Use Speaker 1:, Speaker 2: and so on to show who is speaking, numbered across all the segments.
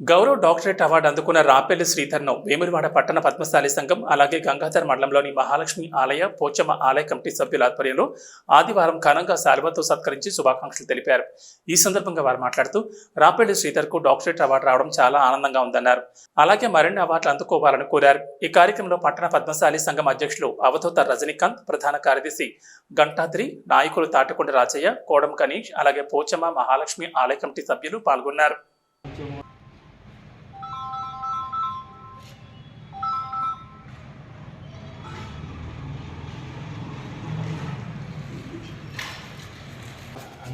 Speaker 1: Gaurav doctorate award అందుకున్న రాపెల్లి శ్రీధర్ను వేమురివాడ పట్టణ పద్మశాలి సంఘం అలాగే గంగాధర్ మండలంలోని మహాలక్ష్మి ఆలయ పోచమ్మ ఆలయ కమిటీ సభ్యుల ఆధ్వర్యంలో ఆదివారం ఘనంగా శాలువతో సత్కరించి శుభాకాంక్షలు తెలిపారు. ఈ సందర్భంగా వారు మాట్లాడుతూ రాపెల్లి శ్రీధర్కు డాక్టరేట్ అవార్డు రావడం చాలా ఆనందంగా ఉందన్నారు. అలాగే మరిన్ని అవార్డులు అందుకోవాలని కోరారు. ఈ కార్యక్రమంలో పట్టణ పద్మశాలి సంఘం అధ్యక్షులు అవధూత రజనీకాంత్ ప్రధాన కార్యదర్శి గంటాద్రి నాయకులు తాటకొండ రాజయ్య కోడం కనీష్ అలాగే పోచమ్మ మహాలక్ష్మి ఆలయ కమిటీ సభ్యులు పాల్గొన్నారు.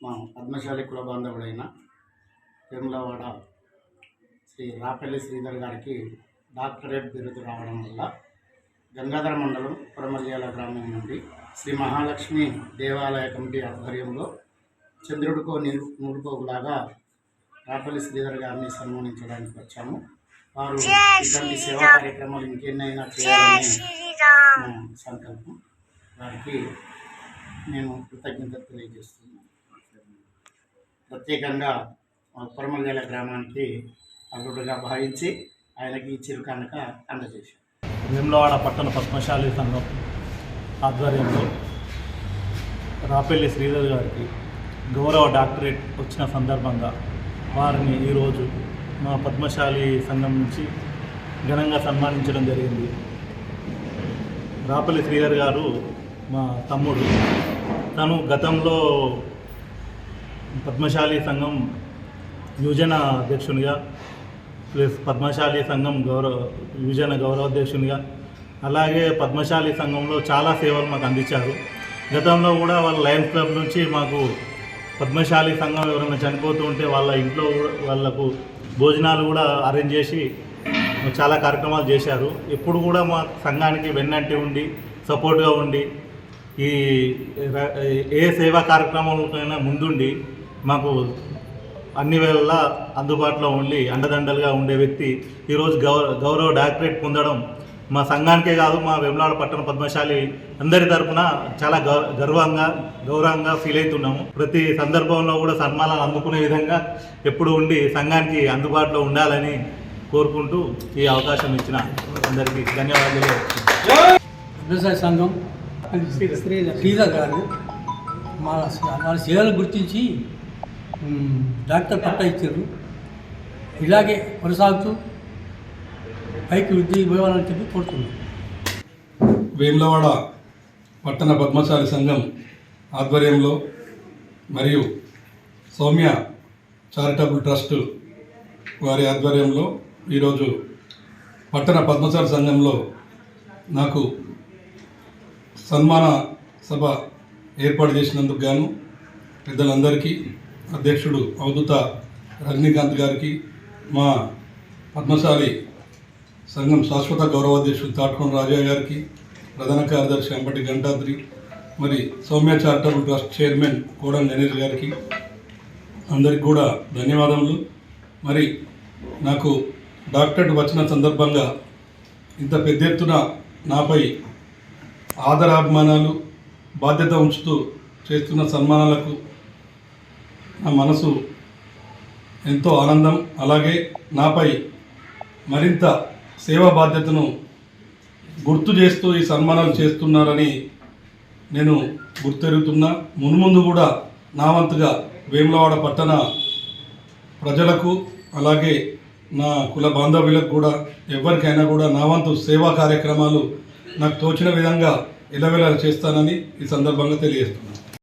Speaker 2: మా పద్మశాలి కుల బాంధవుడైన తిరుమలవాడ శ్రీ రాపల్లి శ్రీధర్ గారికి డాక్టరేట్ బిరుదు రావడం వల్ల గంగాధర మండలం పురమల్యాల గ్రామం నుండి శ్రీ మహాలక్ష్మి దేవాలయ కమిటీ ఆధ్వర్యంలో చంద్రుడికో నిలు నూలుకోగులాగా రాపల్లి శ్రీధర్ గారిని సన్మానించడానికి వచ్చాము. వారు ఇటువంటి సేవా కార్యక్రమాలు ఇంకెన్నైనా చేయాలని సంకల్పం. వారికి మేము కృతజ్ఞత తెలియజేస్తున్నాం ప్రత్యేకంగా మా గ్రామానికి అల్లుడుగా భావించి ఆయనకి ఈ చిరు కనుక అందజేశాం
Speaker 3: వేములవాడ పట్టణ పద్మశాలి సంఘం ఆధ్వర్యంలో రాపెల్లి శ్రీధర్ గారికి గౌరవ డాక్టరేట్ వచ్చిన సందర్భంగా వారిని ఈరోజు మా పద్మశాలి సంఘం నుంచి ఘనంగా సన్మానించడం జరిగింది. రాపల్లి శ్రీధర్ గారు మా తమ్ముడు. తను గతంలో పద్మశాలి సంఘం యువజన అధ్యక్షునిగా ప్లస్ పద్మశాలి సంఘం గౌరవ యువజన గౌరవాధ్యక్షునిగా అలాగే పద్మశాలి సంఘంలో చాలా సేవలు మాకు అందించారు. గతంలో కూడా వాళ్ళ లయన్స్ క్లబ్ నుంచి మాకు పద్మశాలి సంఘం ఎవరైనా చనిపోతూ ఉంటే వాళ్ళ ఇంట్లో కూడా వాళ్ళకు భోజనాలు కూడా అరేంజ్ చేసి చాలా కార్యక్రమాలు చేశారు. ఎప్పుడు కూడా మా సంఘానికి వెన్నంటి ఉండి సపోర్ట్గా ఉండి ఈ ఏ సేవా కార్యక్రమాలకైనా ముందుండి మాకు అన్ని వేళలా అందుబాటులో ఉండి అండదండలుగా ఉండే వ్యక్తి ఈరోజు గౌరవ గౌరవ డాక్టరేట్ పొందడం మా సంఘానికే కాదు మా వెమ్లాడ పట్టణ పద్మశాలి అందరి తరపున చాలా గౌ- గర్వంగా గౌరవంగా ఫీల్ అవుతున్నాము. ప్రతి సందర్భంలో కూడా సన్మానాలు అందుకునే విధంగా ఎప్పుడు ఉండి సంఘానికి అందుబాటులో ఉండాలని కోరుకుంటూ ఈ అవకాశం ఇచ్చిన అందరికీ ధన్యవాదాలు.
Speaker 4: వ్యవసాయ సంఘం శ్రీధర్. గారు మా సేవలు గుర్తించి డాక్టర్ పట్టా ఇచ్చారు. ఇలాగే కొనసాగుతూ పైకి వృద్ధి పోవాలని చెప్పి కోరుతున్నాను
Speaker 5: వేములవాడ పట్టణ పద్మశాలి సంఘం ఆధ్వర్యంలో మరియు సౌమ్య చారిటబుల్ ట్రస్ట్ వారి ఆధ్వర్యంలో ఈరోజు పట్టణ పద్మశాలి సంఘంలో నాకు సన్మాన సభ ఏర్పాటు చేసినందుకు గాను పెద్దలందరికీ అధ్యక్షుడు అవధూత రజనీకాంత్ గారికి మా పద్మశాలి సంఘం శాశ్వత గౌరవాధ్యక్షుడు తాట్కొండ రాజయ్య గారికి ప్రధాన కార్యదర్శి అంబటి గంటాద్రి మరి Soumya charitable trust chairman Kodan Ganesh గారికి అందరికి కూడా ధన్యవాదములు. మరి నాకు డాక్టరేట్ వచ్చిన సందర్భంగా ఇంత పెద్ద ఎత్తున నాపై ఆదరాభిమానాలు బాధ్యత ఉంచుతూ చేస్తున్న సన్మానాలకు నా మనసు ఎంతో ఆనందం అలాగే నాపై మరింత సేవా బాధ్యతను గుర్తు చేస్తూ ఈ సన్మానాలు చేస్తున్నారని నేను గుర్తెరుగుతున్నా. మున్ముందు కూడా నా వంతుగా వేములవాడ పట్టణ ప్రజలకు అలాగే నా కుల బాంధవ్యులకు కూడా ఎవరికైనా కూడా నా వంతు సేవా కార్యక్రమాలు నాకు తోచిన విధంగా ఇలవెల చేస్తానని ఈ సందర్భంగా తెలియజేస్తున్నాను